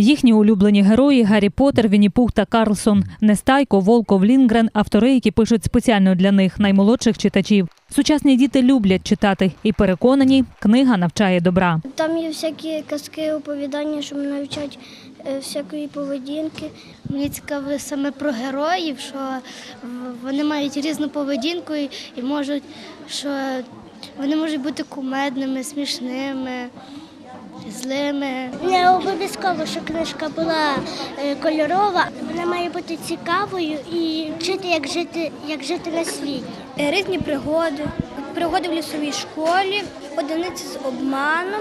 Їхні улюблені герої Гаррі Поттер, Вінні Пух та Карлсон, Нестайко, Волков, Лінгрен, автори, які пишуть спеціально для них наймолодших читачів. Сучасні діти люблять читати і переконані, книга навчає добра. Там є всякі казки, оповідання, що навчать е, всякої поведінки. Мені цікаво саме про героїв, що вони мають різну поведінку і можуть, що вони можуть бути кумедними, смішними, злими. Не обов'язково, що книжка була е, кольорова. Вона має бути цікавою і вчити, як жити, як жити на світі. Е, Різні пригоди, пригоди в лісовій школі, одиниці з обманом,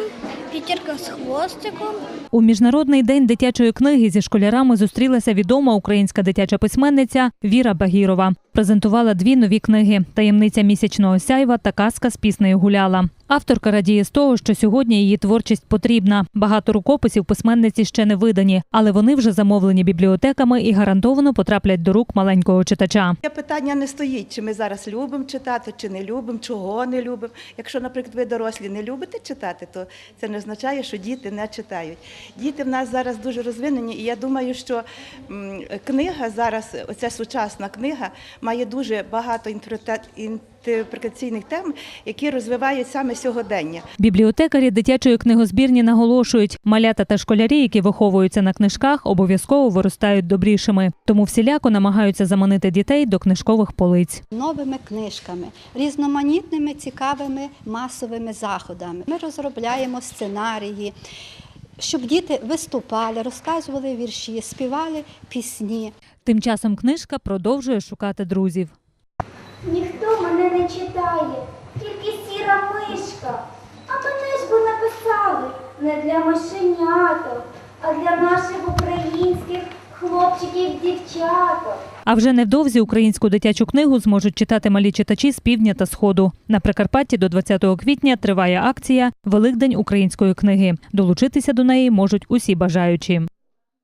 п'ятірка з хвостиком. У міжнародний день дитячої книги зі школярами зустрілася відома українська дитяча письменниця Віра Багірова. Презентувала дві нові книги: таємниця місячного сяйва та казка з піснею гуляла. Авторка радіє з того, що сьогодні її творчість потрібна. Багато рукописів письменниці ще не видані, але вони вже замовлені бібліотеками і гарантовано потраплять до рук маленького читача. Питання не стоїть, чи ми зараз любимо читати, чи не любимо, чого не любимо. Якщо, наприклад, ви дорослі не любите читати, то це не означає, що діти не читають. Діти в нас зараз дуже розвинені, і я думаю, що книга зараз, оця сучасна книга, має дуже багато інтерпрета- інтерпретаційних тем, які розвивають саме сьогодення. Бібліотекарі дитячої книгозбірні наголошують, малята та школярі, які виховуються на книжках, обов'язково виростають добрішими. Тому всіляко намагаються заманити дітей до книжкових полиць. новими книжками, різноманітними цікавими масовими заходами. Ми розробляємо сценарії, щоб діти виступали, розказували вірші, співали пісні. Тим часом книжка продовжує шукати друзів. Ніхто мене не читає, тільки сіра мишка. А мене ж би написали не для мишеняток, а для наших українських хлопчиків дівчаток. А вже невдовзі українську дитячу книгу зможуть читати малі читачі з півдня та сходу. На Прикарпатті до 20 квітня триває акція Великдень української книги. Долучитися до неї можуть усі бажаючі.